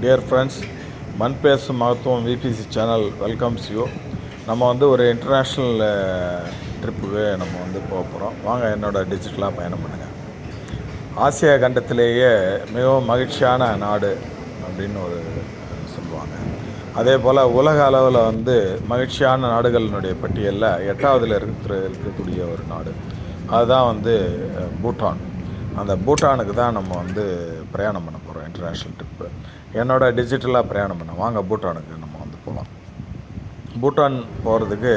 Dear friends மண் பேசும் மகத்துவம் விபிசி சேனல் வெல்கம்ஸ் யூ நம்ம வந்து ஒரு இன்டர்நேஷ்னல் ட்ரிப்புக்கு eh, நம்ம வந்து போக போகிறோம் வாங்க என்னோடய டிஜிட்டலாக பயணம் பண்ணுங்கள் ஆசியா கண்டத்திலேயே மிகவும் மகிழ்ச்சியான நாடு அப்படின்னு ஒரு eh, சொல்லுவாங்க. அதே போல் உலக அளவில் வந்து மகிழ்ச்சியான நாடுகளினுடைய பட்டியலில் எட்டாவதில் இருக்கிற இருக்கக்கூடிய ஒரு நாடு. அதுதான் வந்து eh, பூட்டான். அந்த பூட்டானுக்கு தான் நம்ம வந்து பிரயாணம் பண்ண போகிறோம் இன்டர்நேஷ்னல் ட்ரிப்பு என்னோட டிஜிட்டலாக பிரயாணம் பண்ண வாங்க பூட்டானுக்கு நம்ம வந்து போகலாம் பூட்டான் போகிறதுக்கு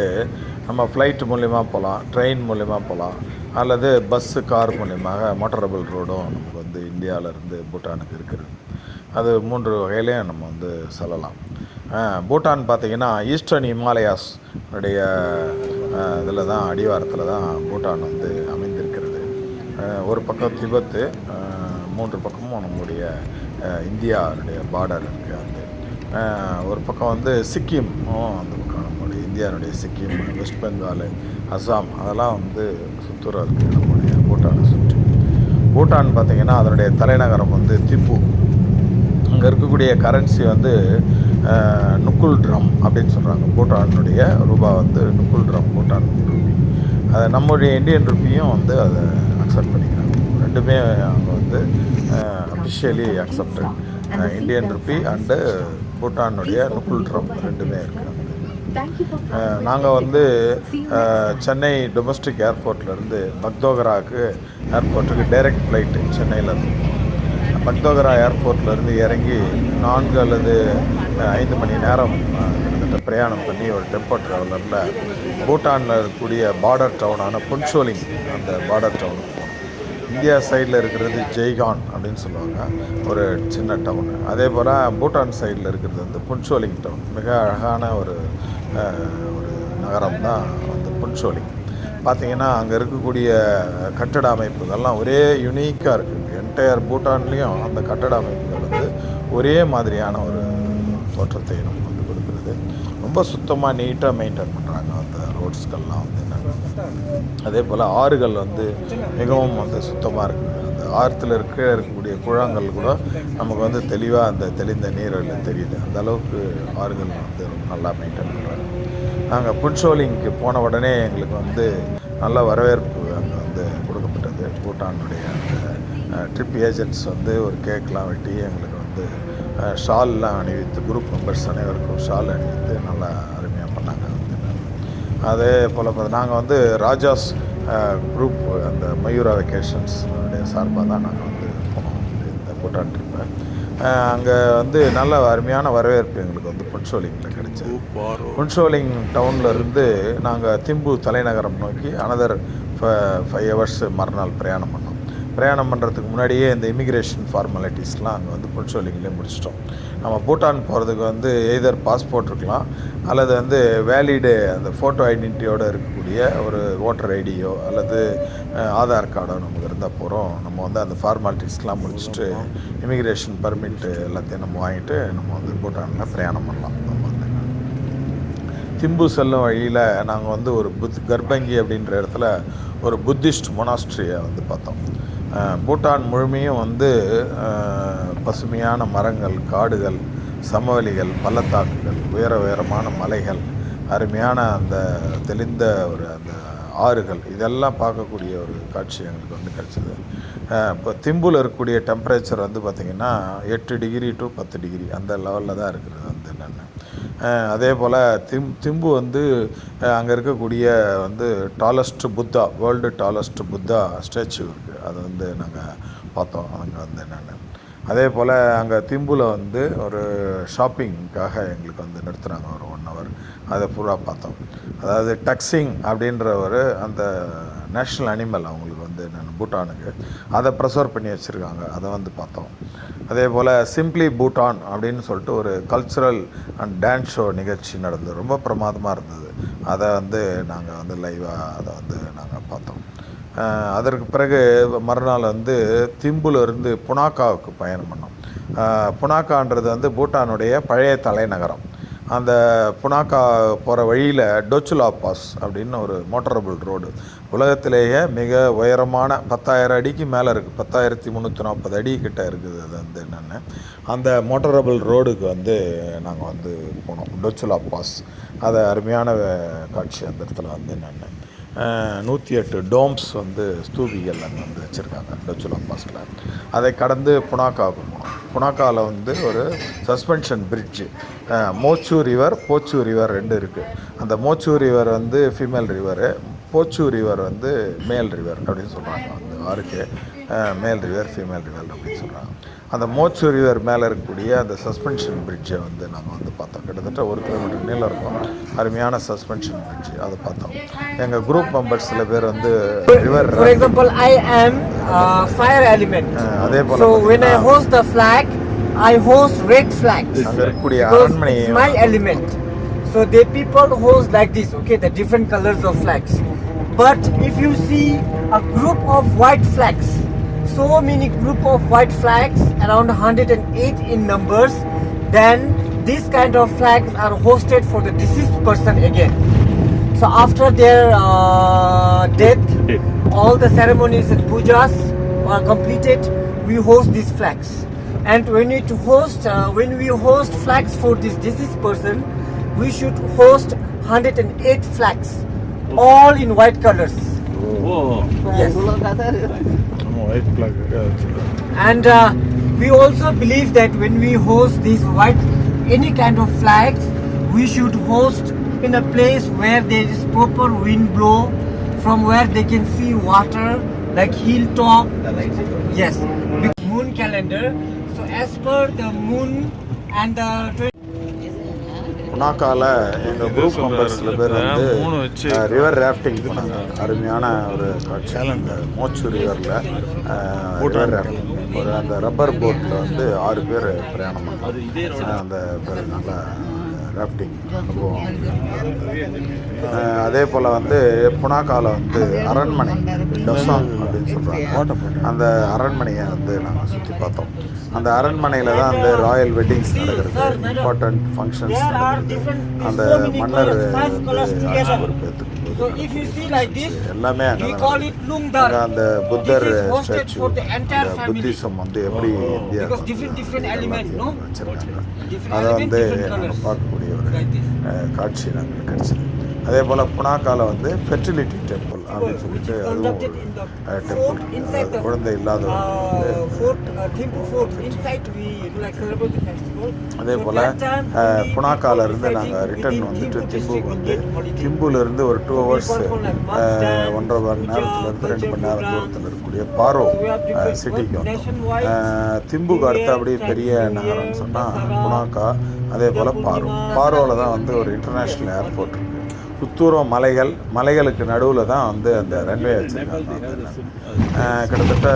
நம்ம ஃப்ளைட் மூலிமா போகலாம் ட்ரெயின் மூலிமா போகலாம் அல்லது பஸ்ஸு கார் மூலியமாக மோட்டரபிள் ரோடும் நமக்கு வந்து இந்தியாவிலேருந்து பூட்டானுக்கு இருக்கிறது அது மூன்று வகையிலையும் நம்ம வந்து செல்லலாம். பூட்டான் பார்த்திங்கன்னா ஈஸ்டர்ன் ஹிமாலயாஸ் உடைய இதில் தான் அடிவாரத்தில் தான் பூட்டான் வந்து அமைந்திருக்கு. ஒரு பக்கம் திபெத்து மூன்று பக்கமும் நம்முடைய இந்தியாவுடைய பார்டர் இருக்குது அது ஒரு பக்கம் வந்து சிக்கிமும் அந்த பக்கம் நம்மளுடைய இந்தியாவுடைய சிக்கிம் வெஸ்ட் பெங்கால் அஸ்ஸாம் அதெல்லாம் வந்து சுற்றுறது நம்முடைய பூட்டானை சுற்றி. பூட்டான் பார்த்திங்கன்னா அதனுடைய தலைநகரம் வந்து திப்பு. அங்கே இருக்கக்கூடிய கரன்சி வந்து நுக்குல் ட்ரம் அப்படின்னு சொல்கிறாங்க பூட்டானுடைய ரூபா வந்து நுக்குல் ட்ரம் பூட்டான் ரூபி. அதை நம்முடைய இந்தியன் ருப்பியும் வந்து அதை அக்செப்ட் பண்ணிக்கிறாங்க. ரெண்டுமே அவங்க வந்து officially accepted Indian rupee and பூட்டானுடைய நுக்குல் drum ரெண்டுமே இருக்குது நாங்கள் வந்து சென்னை டொமஸ்டிக் ஏர்போர்ட்லேருந்து பக்தோகராவுக்கு ஏர்போர்ட்டுக்கு டைரக்ட் ஃப்ளைட்டு சென்னையிலேருந்து பக்தோகரா ஏர்போர்ட்லேருந்து இறங்கி நான்கு அல்லது ஐந்து மணி நேரம் அஹ், பிரயாணம் பண்ணி ஒரு டெம்போ ட்ராவலரில் பூட்டானில் இருக்கக்கூடிய பார்டர் டவுனான புன்சோலிங் அந்த பார்டர் டவுனுக்கு போனோம். இந்தியா சைடில் இருக்கிறது ஜெய்கான் அப்படின்னு சொல்லுவாங்க. ஒரு சின்ன டவுனு அதே போல் பூட்டான் சைடில் இருக்கிறது வந்து புன்சோலிங் டவுன் மிக அழகான ஒரு ஒரு நகரம் தான் வந்து புன்சோலிங். பார்த்தீங்கன்னா அங்கே இருக்கக்கூடிய கட்டட அமைப்புகள்லாம் ஒரே யுனிக்காக இருக்குது என்டையர் பூட்டான்லேயும் அந்த கட்டட அமைப்புகள் வந்து ஒரே மாதிரியான ஒரு தோற்றத்தை நமக்கு வந்து கொடுக்குறது. ரொம்ப சுத்தமாக நீட்டாக மெயின்டைன் பண்ணுறாங்க அந்த ரோட்ஸ்கள்லாம் வந்து என்னென்னா. அதே போல் ஆறுகள் வந்து மிகவும் வந்து சுத்தமாக இருக்குது. அந்த ஆற்றுல இருக்க இருக்கக்கூடிய குழாங்கள் கூட நமக்கு வந்து தெளிவாக அந்த தெளிந்த நீரில் தெரியுது. அந்த அளவுக்கு ஆறுகள் வந்து ரொம்ப நல்லா மெயின்டைன் பண்ணுறாங்க நாங்கள் புன்சோலிங்க்கு போன உடனே எங்களுக்கு வந்து நல்ல வரவேற்பு அங்கே வந்து கொடுக்கப்பட்டது. பூட்டானுடைய அந்த ட்ரிப் ஏஜென்ட்ஸ் வந்து ஒரு கேக்லாம் வெட்டி எங்களுக்கு வந்து ஷால்லாம் அணிவித்து குரூப் மெம்பர்ஸ் அனைவருக்கும் ஷால் அணிவித்து நல்லா அருமையாக பண்ணாங்க. அதே போல் நாங்கள் வந்து ராஜாஸ் குரூப் அந்த மயூரா வெக்கேஷன்ஸ் சார்பாக தான் நாங்கள் வந்து போனோம். இந்த பூட்டான் ட்ரிப்பை அங்கே வந்து நல்ல அருமையான வரவேற்பு எங்களுக்கு வந்து புன்சோலிங்கில் கிடைச்சது. புன்சோலிங் டவுனில் இருந்து நாங்கள் திம்பு தலைநகரம் நோக்கி அனதர் ஃபைவ் ஹவர்ஸ் மறுநாள் பிரயாணம் பண்ணோம். பிரயாணம் பண்ணுறதுக்கு முன்னாடியே இந்த இமிக்ரேஷன் ஃபார்மாலிட்டிஸ்லாம் அங்கே வந்து புன்சோலிங்லேயே முடிச்சிட்டோம். நம்ம பூட்டான் போகிறதுக்கு வந்து எய்தர் பாஸ்போர்ட் இருக்கலாம் அல்லது வந்து வேலிடு அந்த ஃபோட்டோ ஐடென்டிட்டியோடு இருக்கக்கூடிய ஒரு ஓட்டர் ஐடியோ அல்லது ஆதார் கார்டோ நமக்கு இருந்தால் போகிறோம் நம்ம வந்து அந்த ஃபார்மாலிட்டிஸ்லாம் முடிச்சுட்டு இமிக்ரேஷன் பர்மிட் எல்லாத்தையும் நம்ம வாங்கிட்டு நம்ம வந்து பூட்டானில் பிரயாணம் பண்ணலாம். நம்ம வந்து திம்பு செல்லும் வழியில் நாங்கள் வந்து ஒரு புத் கர்ப்பங்கி அப்படின்ற இடத்துல ஒரு புத்திஸ்ட் மொனாஸ்ட்ரியை வந்து பார்த்தோம். பூட்டான் முழுமையும் வந்து பசுமையான மரங்கள் காடுகள் சமவெளிகள் பள்ளத்தாக்குகள் உயர உயரமான மலைகள் அருமையான அந்த தெளிந்த ஒரு அந்த ஆறுகள் இதெல்லாம் பார்க்கக்கூடிய ஒரு காட்சி எங்களுக்கு வந்து கிடச்சிது. இப்போ திம்புல இருக்கக்கூடிய டெம்பரேச்சர் வந்து பார்த்திங்கன்னா எட்டு டிகிரி டு பத்து டிகிரி அந்த லெவலில் தான் இருக்கிறது வந்து என்னென்ன. அதே போல் திம் திம்பு வந்து அங்கே இருக்கக்கூடிய வந்து tallest Buddha world tallest Buddha statue இருக்குது அது வந்து நாங்கள் பார்த்தோம். அங்கே வந்து என்னென்னு அதே போல் அங்கே திம்புல வந்து ஒரு ஷாப்பிங்க்காக எங்களுக்கு வந்து நிறுத்துனாங்க ஒரு ஒன் ஹவர் அதை பூரா பார்த்தோம். அதாவது டக்ஸிங் அப்படின்ற ஒரு அந்த நேஷ்னல் அனிமல் அவங்களுக்கு வந்து நான் பூட்டானுக்கு. அதை ப்ரெசர்வ் பண்ணி வச்சுருக்காங்க. அதை வந்து பார்த்தோம். அதே போல் சிம்ப்ளி பூட்டான் அப்படின்னு சொல்லிட்டு ஒரு கல்ச்சுரல் அண்ட் டான்ஸ் ஷோ நிகழ்ச்சி நடந்தது. ரொம்ப பிரமாதமாக இருந்தது. அதை வந்து நாங்கள் வந்து லைவாக அதை வந்து நாங்கள் பார்த்தோம். அதற்கு பிறகு மறுநாள் வந்து திம்புலேருந்து புனாக்காவுக்கு பயணம் பண்ணோம். புனாக்கான்றது வந்து பூட்டானுடைய பழைய தலைநகரம். அந்த புனாக்கா போகிற வழியில் டொச்சுலா பாஸ் அப்படின்னு ஒரு மோட்டரபிள் ரோடு உலகத்திலேயே மிக உயரமான பத்தாயிரம் அடிக்கு மேலே இருக்குது பத்தாயிரத்தி முந்நூற்றி நாற்பது அடி கிட்ட இருக்குது அது வந்து என்னென்னு. அந்த மோட்டரபிள் ரோடுக்கு வந்து நாங்கள் வந்து போனோம். டொச்சுலா பாஸ். அதை அருமையான காட்சி அந்த இடத்துல வந்து என்னென்னு. நூற்றி எட்டு டோம்ஸ் வந்து ஸ்தூபிகள் அங்கே வந்து வச்சுருக்காங்க டொச்சுலா பாஸில். அதை கடந்து புனாக்காவுக்கு போனோம். புனாக்காவில் வந்து ஒரு suspension bridge. Mo river Pho river ரெண்டு இருக்குது அந்த மோச்சு ரிவர் வந்து ஃபீமேல் ரிவரு போச்சு ரிவர் வந்து மேல் ரிவர் அப்படின்னு சொல்கிறாங்க அந்த ஆறுக்கு மேல் ரிவர் ஃபீமேல் ரிவர் அப்படின்னு சொல்கிறாங்க அந்த மோச்சு ரிவர் மேலே இருக்கக்கூடிய அந்த சஸ்பென்ஷன் பிரிட்ஜை வந்து நம்ம வந்து பார்த்தோம். கிட்டத்தட்ட ஒரு கிலோமீட்டர் நீளம் இருக்கும். அருமையான சஸ்பென்ஷன் பிரிட்ஜ் அதை பார்த்தோம். எங்கள் குரூப் மெம்பர்ஸ் சில பேர் வந்து river example, I am uh, fire element. அதே போல் So when I host the flag, I host red flags. அங்கே இருக்கக்கூடிய அரண்மனை my element. So the people host like this, okay, the different colors of flags. But if you see a group of white flags, so many group of white flags, around 108 in numbers, then these kind of flags are hosted for the deceased person again. So after their uh, death, all the ceremonies and pujas are completed. We host these flags, and when we host, uh, when we host flags for this deceased person, we should host 108 flags, all in white colors. Whoa. Yes. White flag. And uh, we also believe that when we host these white, any kind of flags, we should host in a place where there is proper wind blow, from where they can see water, like hilltop. Yes. Moon calendar. So as per the moon and the புனாக்கால எங்கள் group members சில பேர் வந்து river rafting பண்ணாங்க. அருமையான ஒரு காட்சி அந்த மோச்சு ரிவரில் river rafting ஒரு அந்த ரப்பர் போட்டில் வந்து ஆறு பேர் பிரயாணம் பண்ணாங்க. அந்த பேர் நல்ல ராஃப்டிங் அனுபவம் அதே போல் வந்து புனாக்கால வந்து அரண்மனை டொசாங் அப்படின்னு சொல்கிறாங்க அந்த அரண்மனையை வந்து நாங்கள் சுற்றி பார்த்தோம். அந்த அரண்மனையில் தான் அந்த ராயல் வெட்டிங்ஸ் நடக்கிறது இம்பார்ட்டண்ட் ஃபங்க்ஷன்ஸ் நடக்கிறது அந்த மன்னர் வந்து ஆட்சி together. So if you see like this, எல்லாமே we call it Lungdar. அந்த புத்தர் This is hosted statue for the entire அந்த family. புத்திசம் வந்து எப்படி India Because different different element, no? அதை element, வந்து. பார்க்கக்கூடிய ஒரு காட்சி நமக்கு கிடைச்சது அதே போல் புனாக்கால வந்து ஃபெர்டிலிட்டி டெம்பிள் அப்படின்னு சொல்லிட்டு அதுவும் டெம்பிள் the குழந்தை இல்லாதவங்க uh, uh. அதே போல் இருந்து residing நாங்கள் ரிட்டர்ன் வந்துட்டு திம்புக்கு district வந்து holiday. திம்புலேருந்து ஒரு டூ ஹவர்ஸ் ஒன்றரை மணி நேரத்துலேருந்து ரெண்டு மணி நேரம் தூரத்தில் இருக்கக்கூடிய பாரோ சிட்டிக்கு வந்தோம் திம்புக்கு அடுத்து அப்படியே பெரிய நகரம்னு சொன்னால் புனாக்கா அதே போல் பாரோ பாரோவில் தான் வந்து ஒரு இன்டர்நேஷ்னல் ஏர்போர்ட் இருக்குது புத்தூரம் மலைகள் மலைகளுக்கு நடுவில் தான் வந்து அந்த ரன்வே வச்சுருக்காங்க. கிட்டத்தட்ட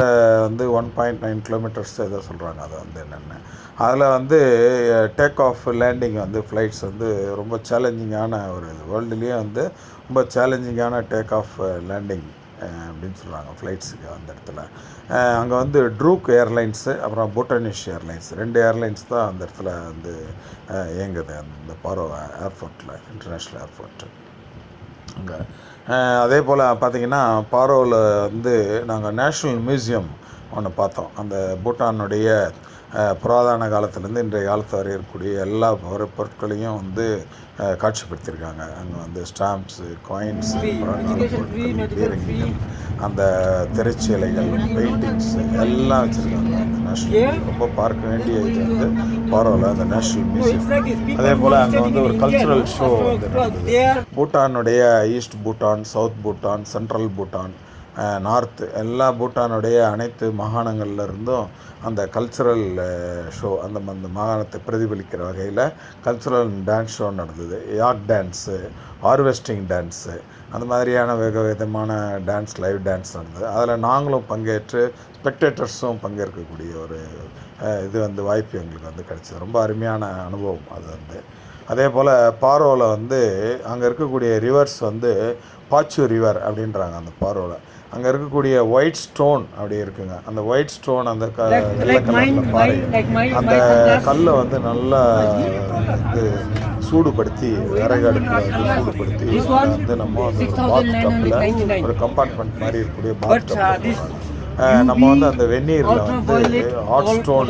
வந்து ஒன் பாயிண்ட் நைன் கிலோமீட்டர்ஸ் ஏதோ சொல்கிறாங்க அது வந்து என்னென்னு. அதில் வந்து டேக் ஆஃப் லேண்டிங் வந்து ஃப்ளைட்ஸ் வந்து ரொம்ப சேலஞ்சிங்கான ஒரு இது. வேர்ல்டுலேயே வந்து ரொம்ப சேலஞ்சிங்கான டேக் ஆஃப் லேண்டிங் அப்படின்னு சொல்கிறாங்க ஃப்ளைட்ஸுக்கு அந்த இடத்துல. அங்கே வந்து ட்ரூக் ஏர்லைன்ஸு அப்புறம் பூட்டானிஷ் ஏர்லைன்ஸ் ரெண்டு ஏர்லைன்ஸ் தான் அந்த இடத்துல வந்து இயங்குது. அந்த பாரோ ஏர்போர்ட்டில் இன்டர்நேஷ்னல் ஏர்போர்ட்டு அங்கே. அதே போல் பார்த்தீங்கன்னா பாரோவில் வந்து நாங்கள் நேஷ்னல் மியூசியம் ஒன்று பார்த்தோம். அந்த பூட்டானுடைய புராதன காலத்துலேருந்து இன்றைய காலத்து வரை இருக்கக்கூடிய எல்லா பொரு- பொருட்களையும் வந்து காட்சிப்படுத்தியிருக்காங்க. அங்கே வந்து ஸ்டாம்ப்ஸு காயின்ஸு. அந்த திரைச்சீலைகள் பெயிண்டிங்ஸ் எல்லாம் வச்சுருக்காங்க. அந்த நேஷ்னல் ரொம்ப பார்க்க வேண்டிய இது வந்து பாரோவில் அந்த நேஷ்னல் மியூசியம் அதே போல் அங்கே வந்து ஒரு கல்ச்சுரல்? ஷோ வந்து பூட்டானுடைய east Bhutan south Bhutan central Bhutan north எல்லா பூட்டானுடைய அனைத்து மாகாணங்கள்ல இருந்தும் அந்த கல்ச்சுரல் ஷோ அந்த அந்த மாகாணத்தை பிரதிபலிக்கிற வகையில் கல்ச்சுரல் டான்ஸ் ஷோ நடந்தது. யாக் டான்ஸு ஹார்வெஸ்டிங் டான்ஸு அந்த மாதிரியான வெகு விதமான டான்ஸ் லைவ் டான்ஸ் நடந்தது. அதில் நாங்களும் பங்கேற்று ஸ்பெக்டேட்டர்ஸும் பங்கேற்கக்கூடிய ஒரு இது வந்து வாய்ப்பு எங்களுக்கு வந்து கிடச்சிது. ரொம்ப அருமையான அனுபவம் அது வந்து. அதே போல் பாரோவில் வந்து அங்கே இருக்கக்கூடிய ரிவர்ஸ் வந்து பாச்சு ரிவர் அப்படின்றாங்க அந்த பாரோவில் அங்கே இருக்கக்கூடிய ஒயிட் ஸ்டோன் அப்படி இருக்குங்க. அந்த ஒயிட் ஸ்டோன் அந்த க பாறை. அந்த. கல்லை வந்து நல்லா இது சூடுபடுத்தி விறகு அடுப்பில் வந்து சூடுபடுத்தி வந்து நம்ம ஒரு பாத் டப்பில் ஒரு கம்பார்ட்மெண்ட் மாதிரி இருக்கக்கூடிய பாத் uh, டப்பில் நம்ம வந்து அந்த வெந்நீரில் வந்து ஹாட் ஸ்டோன்.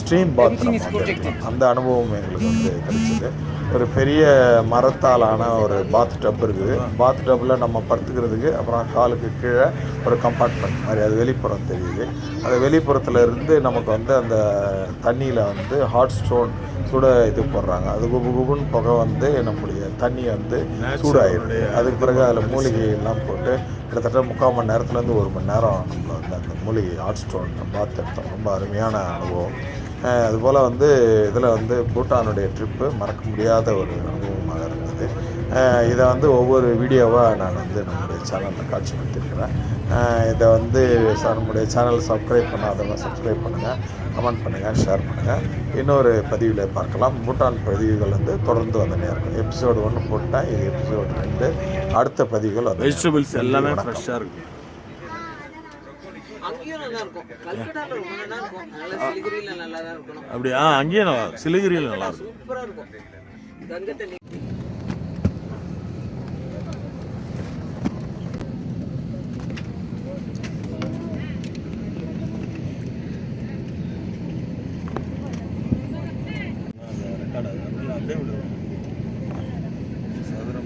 ஸ்ட்ரீம் பாத் நம்ம வந்து. அந்த அனுபவம் எங்களுக்கு வந்து கிடைச்சிது. ஒரு பெரிய மரத்தாலான ஒரு பாத் டப் இருக்குது. பாத் டப்பில் நம்ம படுத்துக்கிறதுக்கு அப்புறம் காலுக்கு கீழே ஒரு கம்பார்ட்மெண்ட் மாதிரி அது வெளிப்புறம் தெரியுது. அது வெளிப்புறத்தில் இருந்து நமக்கு வந்து அந்த தண்ணியில் வந்து ஹாட் ஸ்டோன் சுட இது போடுறாங்க. அது குபு குபுன்னு புகை வந்து நம்முடைய தண்ணி வந்து சூடாயிடுது. அதுக்கு பிறகு அதில் மூலிகை எல்லாம் போட்டு கிட்டத்தட்ட முக்கால் மணி நேரத்துலேருந்து ஒரு மணி நேரம் நம்மள வந்து அந்த மூலிகை ஹாட் ஸ்டோன் பாத் எடுத்தோம் ரொம்ப அருமையான அனுபவம். அதுபோல் வந்து இதில் வந்து பூட்டானுடைய ட்ரிப்பு மறக்க முடியாத ஒரு அனுபவமாக இருந்தது. இதை வந்து ஒவ்வொரு வீடியோவாக நான் வந்து நம்முடைய சேனலில் காட்சிப்படுத்தியிருக்கிறேன். அஹ் இதை வந்து நம்முடைய சேனல் சப்ஸ்கிரைப் பண்ணாதவங்க சப்ஸ்கிரைப் பண்ணுங்கள் கமெண்ட் பண்ணுங்கள் ஷேர் பண்ணுங்கள் இன்னொரு பதிவில் பார்க்கலாம். பூட்டான் பதிவுகள் வந்து தொடர்ந்து வந்துனே இருக்கும் எபிசோடு ஒன்று போட்டேன் இது எபிசோடு ரெண்டு. அடுத்த பதிவுகள் வந்து வெஜிடபிள்ஸ் எல்லாமே ஃப்ரெஷ்ஷாக இருக்கும். அங்கேயும் அப்படியா? அங்கேயே நல்லா சிலிகிரியில் நல்லா இருக்கும்.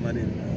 money.